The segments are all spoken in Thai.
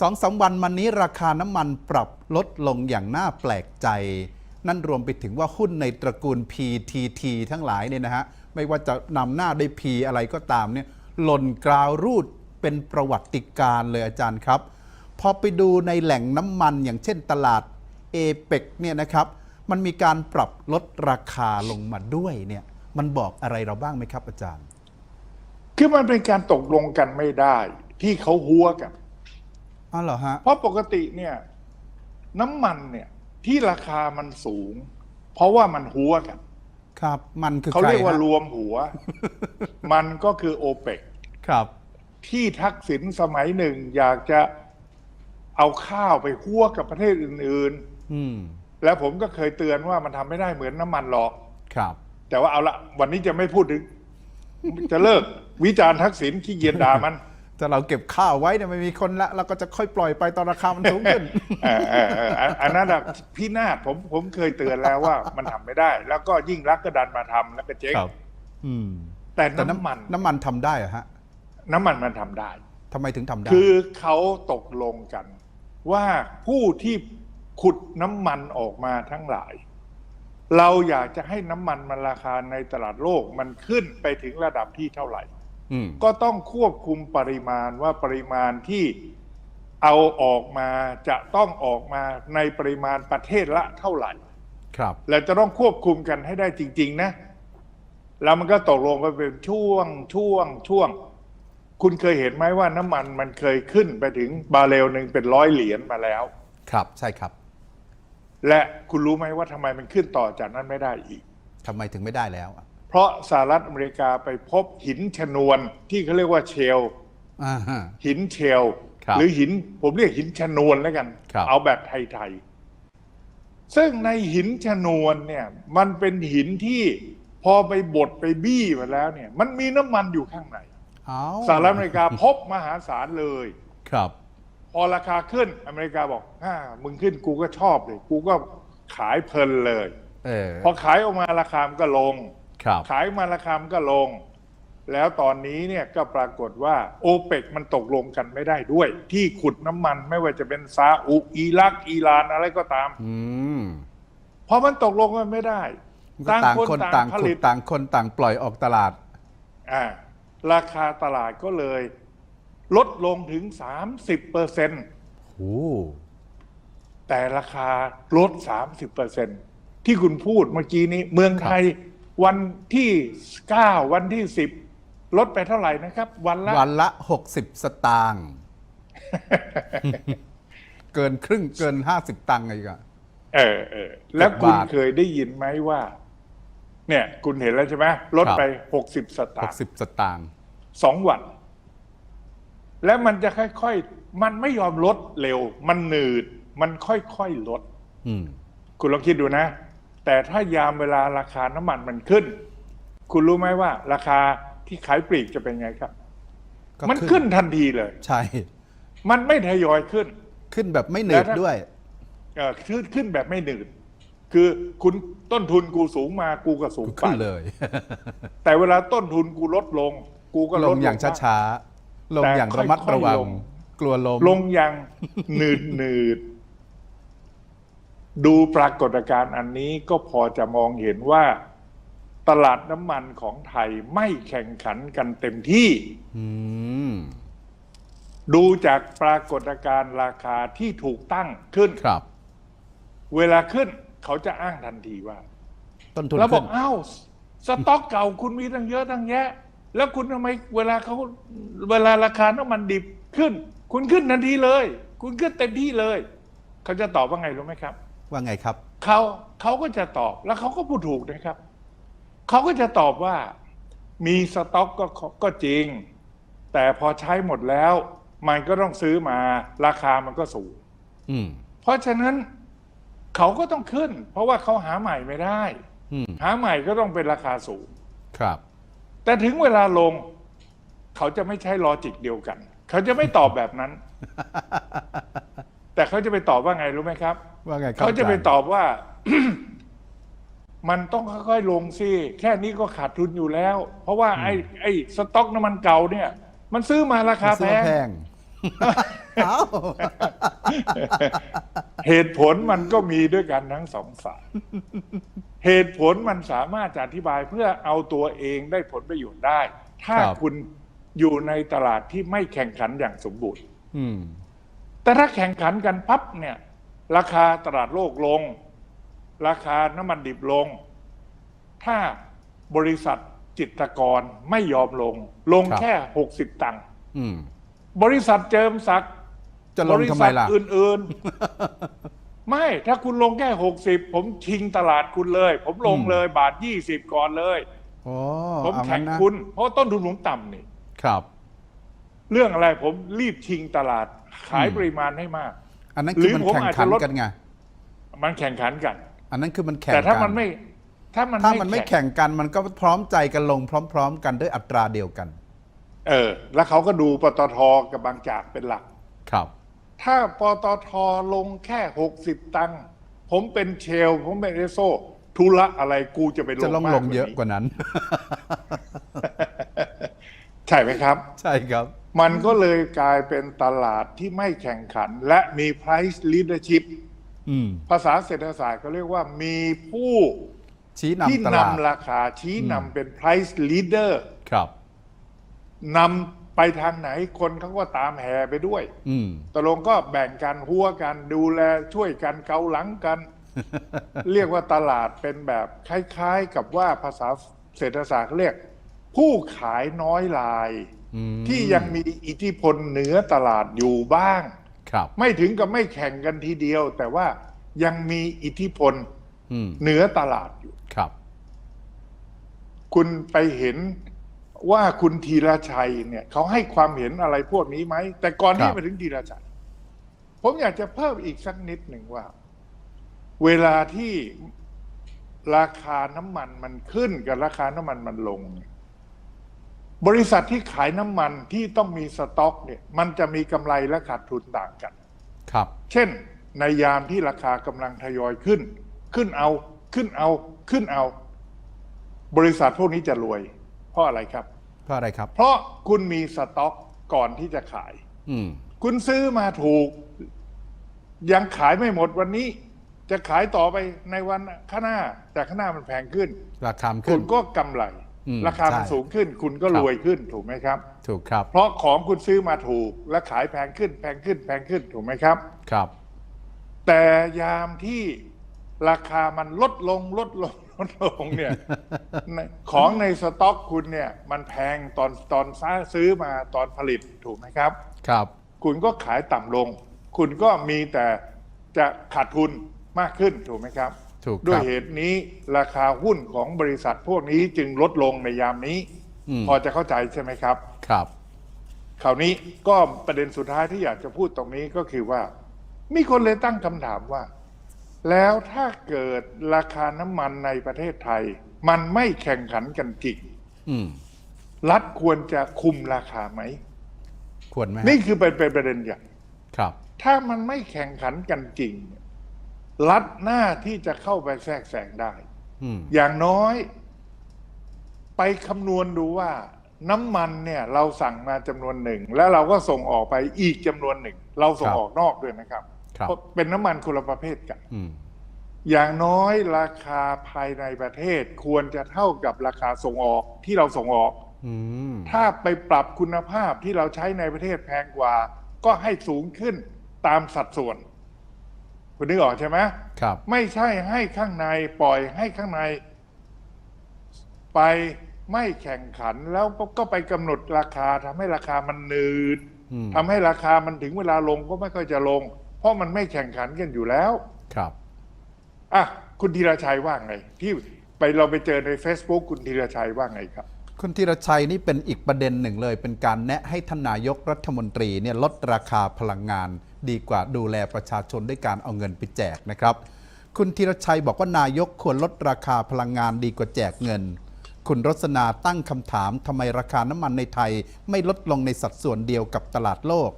สองสามวันมานี้ราคาน้ำมันปรับลดลงอย่างน่าแปลกใจ นั่นรวมไปถึงว่าหุ้นในตระกูล PTT ทั้งหลายเนี่ยนะฮะ ไม่ว่าจะนำหน้าด้วย P อะไรก็ตามเนี่ยหล่นกราวรูดเป็นประวัติการเลยอาจารย์ครับ พอไปดูในแหล่งน้ำมันอย่างเช่นตลาดเอเปกเนี่ยนะครับ มันมีการปรับลดราคาลงมาด้วยเนี่ยมันบอกอะไรเราบ้างไหมครับอาจารย์ คือมันเป็นการตกลงกันไม่ได้ ที่เขาหัวกัน อ๋อเหรอฮะ เพราะปกติเนี่ย น้ำมันเนี่ย ที่ราคามันสูง เพราะว่ามันหัวกัน ครับ มันคือเขาใครเรียกว่าฮะรวมหัว มันก็คือโอเปกครับ ที่ทักษิณสมัยหนึ่งอยากจะเอาข้าวไปหัวกับประเทศอื่นอืมๆแล้วผมก็เคยเตือนว่ามันทำไม่ได้เหมือนน้ำมันหรอก ครับ แต่ว่าเอาละวันนี้จะไม่พูดถึง จะเลิกวิจารณ์ทักษิณขี้เกียจด่ามัน ถ้าเราเก็บข้าวไว้เนี่ยไม่มีคนละเราก็จะค่อยปล่อยไปตอนราคามันสูงขึ้นเออเออเอออันอันนั้นอะพี่นาฏผมผมเคยเตือนแล้วว่ามันทำไม่ได้ แล้วก็ยิ่งรักก็ดันมาทำแล้วก็เจ๊งครับ อืมแต่แต่น้ำมันน้ำมันทำได้เหรอะฮะน้ำมันมันทำได้ ทำไมถึงทำได้ คือเขาตกลงกัน ว่าผู้ที่ขุดน้ำมันออกมาทั้งหลาย เราอยากจะให้น้ำมันมันราคาในตลาดโลกมันขึ้นไปถึงระดับที่เท่าไหร่อืม ก็ต้องควบคุมปริมาณว่าปริมาณที่เอาออกมาจะต้องออกมาในปริมาณประเทศละเท่าไหร่ ครับ และจะต้องควบคุมกันให้ได้จริง ๆ นะ แล้วมันก็ตกลงกันเป็นช่วงช่วงช่วง คุณเคยเห็นไหมว่าน้ำมันมันเคยขึ้นไปถึงบาร์เรลหนึ่งเป็นร้อยเหรียญมาแล้ว ครับใช่ครับ และคุณรู้ไหมว่าทำไมมันขึ้นต่อจากนั้นไม่ได้อีกทำไมถึงไม่ได้แล้วอะ เพราะสหรัฐอเมริกาไปพบหินชนวนที่เขาเรียกว่าเชลอ่าฮะ หินเชล ครับหรือหินผมเรียกหินชนวนแล้วกัน ครับ เอาแบบไทยๆ ซึ่งในหินชนวนเนี่ยมันเป็นหินที่พอไปบดไปบี้มาแล้วเนี่ยมันมีน้ำมันอยู่ข้างในเอาสหรัฐอเมริกาพบมหาศาลเลย ครับ พอราคาขึ้นอเมริกาบอกอ่ามึงขึ้นกูก็ชอบเลย กูก็ขายเพลินเลย เออพอขายออกมาราคามันก็ลง ครับ ขายมาราคามันก็ลง แล้วตอนนี้เนี่ยก็ปรากฏว่าโอเปกมันตกลงกันไม่ได้ด้วย ที่ขุดน้ำมันไม่ว่าจะเป็นซาอุอิรักอิหร่านอะไรก็ตามอืมเพราะมันตกลงกันไม่ได้ก็ต่างคนต่างผขุลิดตต่างคนต่างปล่อยออกตลาดอ่าราคาตลาดก็เลย ลดลงถึง 30เปอร์เซ็นต์โอ้แต่ราคาลด 30เปอร์เซ็นต์ที่คุณพูดเมื่อกี้นี้ เมืองไทย วันที่ 9 วันที่ 10 ลดไปเท่าไหร่นะครับ วันละ วันละ 60 สตางค์ เกินครึ่งเกิน 50 ตังค์อีกอะเออเออแล้วคุณบาทเคยได้ยินไหมว่า เนี่ย คุณเห็นแล้วใช่ไหมลดครับไปหกสิบสตางค์60 สตางค์สองวัน และมันจะค่อยๆ มันไม่ยอมลดเร็ว มันหนืด มันค่อยๆลดอืมคุณลองคิดดูนะ แต่ถ้ายามเวลาราคาน้ำมันมันขึ้น คุณรู้ไหมว่า ราคาที่ขายปลีกจะเป็นไงครับ ก็มันขึ้นทันทีเลย ใช่ มันไม่ทยอยขึ้น ขึ้นแบบไม่หนืแล้ดวถ้าด้วย เออขึ้นขึ้นแบบไม่หนืด คือคุณต้นทุนกูสูงมากูก็สูงไปขึ้นเลย แต่เวลาต้นทุนกูลดลง กูก็ลลงดอย่างบ้ ช้าๆ ลงแต่อย่างระมัดค่อยๆระวัง ลง กลัวลม ลงอย่างหนืดหนืด ดูปรากฏการณ์อันนี้ก็พอจะมองเห็นว่าตลาดน้ำมันของไทยไม่แข่งขันกันเต็มที่อืมดูจากปรากฏการณ์ราคาที่ถูกตั้งขึ้นครับ เวลาขึ้นเขาจะอ้างทันทีว่า ต้นทุนแล้วบขึ้อกนอ้าวสต็อกเก่าคุณมีตั้งเยอะตั้งแยะ แล้วคุณทำไมเวลาเขาเวลาราคาน้ำมันดิบขึ้น คุณขึ้นทันทีเลย คุณขึ้นเต็มที่เลย เขาจะตอบว่าไงรู้ไหมครับ ว่าไงครับเขาเขาก็จะตอบแล้วเขาก็พูดถูกนะครับเขาก็จะตอบว่ามีสต็อกก็ก็จริง แต่พอใช้หมดแล้ว มันก็ต้องซื้อมาราคามันก็สูงอืมเพราะฉะนั้นเขาก็ต้องขึ้น เพราะว่าเขาหาใหม่ไม่ได้อืมหาใหม่ก็ต้องเป็นราคาสูงครับ แต่ถึงเวลาลง เขาจะไม่ใช้ลอจิกเดียวกัน เขาจะไม่ตอบแบบนั้น แต่เขาจะไปตอบว่าไงรู้ไหมครับ ว่าไงครับเขาจะไปอรย์ตอบว่า มันต้องค่อยๆลงสิแค่นี้ก็ขาดทุนอยู่แล้ว เพราะว่าไอ้ไอ้สต็อกน้ำมันเก่าเนี่ย มันซื้อมาราคาซื้แพอมางแพงเอ้าเหตุผลมันก็มีด้วยกันทั้งสองฝ่ายเหตุผลมันสามารถจะอธิบายเพื่อเอาตัวเองได้ผลประโยชน์ได้ ถ้าครับคุณอยู่ในตลาดที่ไม่แข่งขันอย่างสมบูรณ์อืม แต่ถ้าแข่งขันกันพับเนี่ยราคาตลาดโลกลง ราคาน้ำมันดิบลง ถ้าบริษัทจิตรกรไม่ยอมลง ลงครับแค่หกสิบตังค์อืมบริษัทเจิมศักดิ์จะลงทำไมล่ะบริษัทอื่นๆ ไม่ถ้าคุณลงแค่หกสิบผมชิงตลาดคุณเลย ผมลงอืมเลยบาทยี่สิบก่อนเลยโอ้ผมเอาแข่งั้งนนะคุณ เพราะต้นทุนผมต่ำนี่ครับ เรื่องอะไรผมรีบชิงตลาด ขายอืมปริมาณให้มาก อันนั้นคือหรือมันผมแข่งอาจจะขันลดกันไงมันแข่งขันกัน อันนั้นคือมันแข่งแต่ถ้ากัมันไม่ถ้ามันถ้ามันไม่แข่งแข่งกันมันก็พร้อมใจกันลงพร้อม ๆ กันด้วยอัตราเดียวกัน เออ แล้วเขาก็ดูปตทกับบางจากเป็นหลัก ครับ ถ้าปตทลงแค่หกสิบตังค์ผมเป็นเชล ผมเป็นเอสโซธุระอะไรกูจะไปลงจะลงมากลงเยอะนี้กว่านั้น ใช่ไหมครับ ใช่ครับ มันก็เลยกลายเป็นตลาดที่ไม่แข่งขัน และมี price leadership อืมภาษาเศรษฐศาสตร์เขาเรียกว่ามีผู้ชี้ที่นำตลาดนำราคาชี้อืมนำเป็น price leader ครับนำไปทางไหนคนเขาก็ตามแห่ไปด้วยอืมตกลงก็แบ่งกันหัวกันดูแลช่วยกันเกาหลังกัน เรียกว่าตลาดเป็นแบบคล้าย ๆ กับว่าภาษาเศรษฐศาสตร์เขาเรียก ผู้ขายน้อยลายอืม ที่ยังมีอิทธิพลเหนือตลาดอยู่บ้าง ครับ ไม่ถึงกับไม่แข่งกันทีเดียว แต่ว่ายังมีอิทธิพลอืมเหนือตลาดอยู่ครับ คุณไปเห็นว่าคุณธีรชัยเนี่ยเขาให้ความเห็นอะไรพวกนี้ไหม แต่ก่อนที่ครับจะไปถึงธีรชัย ผมอยากจะเพิ่มอีกสักนิดหนึ่งว่า เวลาที่ราคาน้ำมันมันขึ้นกับราคาน้ำมันมันลงเนี่ย บริษัทที่ขายน้ำมันที่ต้องมีสต็อกเนี่ยมันจะมีกำไรและขาดทุนต่างกัน ครับ เช่นในยามที่ราคากำลังทยอยขึ้น ขึ้นเอาขึ้นเอาขึ้นเอา บริษัทพวกนี้จะรวย เพราะอะไรครับ เพราะอะไรครับ เพราะคุณมีสต็อกก่อนที่จะขาย อืม คุณซื้อมาถูก ยังขายไม่หมดวันนี้ จะขายต่อไปในวันข้างหน้าแต่ข้างหน้ามันแพงขึ้น ราคามันคุขึ้ณนก็กำไรอืม ราคามันใช่สูงขึ้นคุณก็ครับรวยขึ้นถูกไหมครับ ถูกครับ เพราะของคุณซื้อมาถูกและขายแพงขึ้นแพงขึ้นแพงขึ้นถูกไหมครับ ครับ แต่ยามที่ราคามันลดลงลดลงลดลงเนี่ยในของในสต็อกคุณเนี่ย มันแพงตอนตอนซื้อมาตอนผลิตถูกไหมครับ ครับ คุณก็ขายต่ำลง คุณก็มีแต่จะขาดทุนมากขึ้นถูกไหมครับถูก ด้วยครับเหตุนี้ราคาหุ้นของบริษัทพวกนี้จึงลดลงในยามนี้อืมพอจะเข้าใจใช่ไหมครับ ครับคราวนี้ก็ประเด็นสุดท้ายที่อยากจะพูดตรงนี้ก็คือว่า มีคนเลยตั้งคำถามว่า แล้วถ้าเกิดราคาน้ำมันในประเทศไทย มันไม่แข่งขันกันจริงอืมรัฐควรจะคุมราคาไหม ควรไหมฮะนี่คือเป็นเป็นประเด็นใหญ่ครับ ถ้ามันไม่แข่งขันกันจริงเนี่ย รัฐหน้าที่จะเข้าไปแทรกแซงได้อืมอย่างน้อย ไปคำนวณดูว่า น้ำมันเนี่ย เราสั่งมาจำนวนหนึ่ง แล้วเราก็ส่งออกไปอีกจำนวนหนึ่ง เราส่งออกนอกด้วยนะครับครับเพราะเป็นน้ำมันคนละประเภทกันอืมอย่างน้อยราคาภายในประเทศควรจะเท่ากับราคาส่งออกที่เราส่งออกอืมถ้าไปปรับคุณภาพที่เราใช้ในประเทศแพงกว่า ก็ให้สูงขึ้นตามสัดส่วน คุณนึกออกใช่ไหมครับ ไม่ใช่ให้ข้างในปล่อยให้ข้างใน ไปไม่แข่งขันแล้วก็ไปกำหนดราคาทำให้ราคามันหนืดอืมทำให้ราคามันถึงเวลาลงก็ไม่ค่อยจะลง เพราะมันไม่แข่งขันกันอยู่แล้ว ครับอะคุณธีรชัยว่าไง ที่ไปเราไปเจอใน Facebook คุณธีรชัยว่าไงครับ คุณธีรชัยนี่เป็นอีกประเด็นหนึ่งเลย เป็นการแนะให้ท่านนายกรัฐมนตรีเนี่ยลดราคาพลังงาน ดีกว่าดูแลประชาชนด้วยการเอาเงินไปแจกนะครับ คุณธีรชัยบอกว่านายกควรลดราคาพลังงานดีกว่าแจกเงิน คุณรสนาตั้งคำถามทำไมราคาน้ำมันในไทย ไม่ลดลงในสัดส่วนเดียวกับตลาดโลก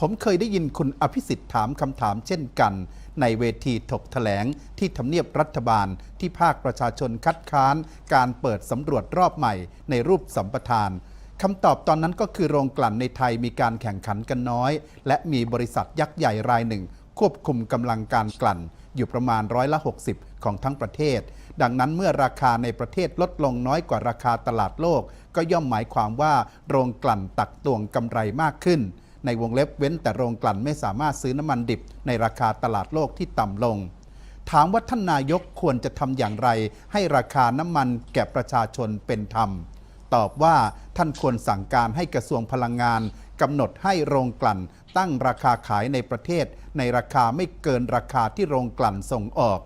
ผมเคยได้ยินคุณอภิสิทธิ์ถามคำถามเช่นกัน ในเวทีถกแถลงที่ทำเนียบรัฐบาลที่ภาคประชาชนคัดค้าน การเปิดสำรวจรอบใหม่ในรูปสัมปทานคำตอบตอนนั้นก็คือโรงกลั่นในไทยมีการแข่งขันกันน้อย และมีบริษัทยักษ์ใหญ่รายหนึ่ง ควบคุมกำลังการกลั่น อยู่ประมาณร้อยละ 60 ของทั้งประเทศ ดังนั้นเมื่อราคาในประเทศลดลงน้อยกว่าราคาตลาดโลก ก็ย่อมหมายความว่าโรงกลั่นตักตวงกำไรมากขึ้น ในวงเล็บเว้นแต่โรงกลั่นไม่สามารถซื้อน้ำมันดิบในราคาตลาดโลกที่ต่ำลง ถามว่าท่านนายกควรจะทำอย่างไร ให้ราคาน้ำมันแก่ประชาชนเป็นธรรม ตอบว่าท่านควรสั่งการให้กระทรวงพลังงานกำหนดให้โรงกลั่น ตั้งราคาขายในประเทศ ในราคาไม่เกินราคาที่โรงกลั่นส่งออก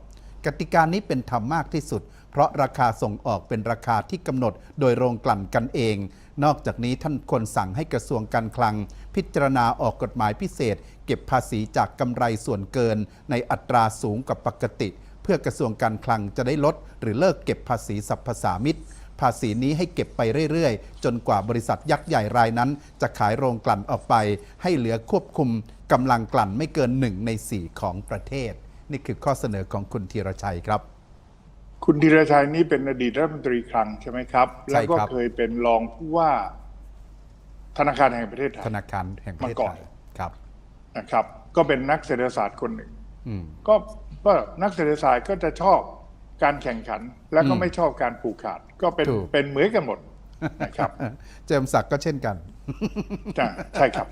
กติกานี้เป็นธรรมมากที่สุด เพราะราคาส่งออกเป็นราคาที่กำหนดโดยโรงกลั่นกันเอง นอกจากนี้ท่านควรสั่งให้กระทรวงการคลัง พิจารณาออกกฎหมายพิเศษ เก็บภาษีจากกำไรส่วนเกิน ในอัตราสูงกว่าปกติ เพื่อกระทรวงการคลังจะได้ลด หรือเลิกเก็บภาษีสรรพสามิตภาษีนี้ให้เก็บไปเรื่อยๆ จนกว่าบริษัทยักษ์ใหญ่รายนั้น จะขายโรงกลั่นออกไป ให้เหลือควบคุมกำลังกลั่นไม่เกินหนึ่งในสี่ของประเทศ นี่คือข้อเสนอของคุณธีรชัยครับ คุณธีรชัยนี่เป็นอดีตรัฐมนตรีคลังใช่ไหมครับใช่แล้วก็ครับเคยเป็นรองผู้ว่า ธนาคารแห่งประเทศไทยธนาคารแห่งประเทศมาก่อไทนยครับนะครับ ก็เป็นนักเศรษฐศาสตร์คนหนึ่งอืมก็ก็นักเศรษฐศาสตร์ก็จะชอบการแข่งขัน แล้วก็อืมไม่ชอบการผูกขาด ก็เป็นถูกเป็นเหมือนกันหมดนะครับ เจมส์ศักดิ์ก็เช่นกันใช่ใช่ครับ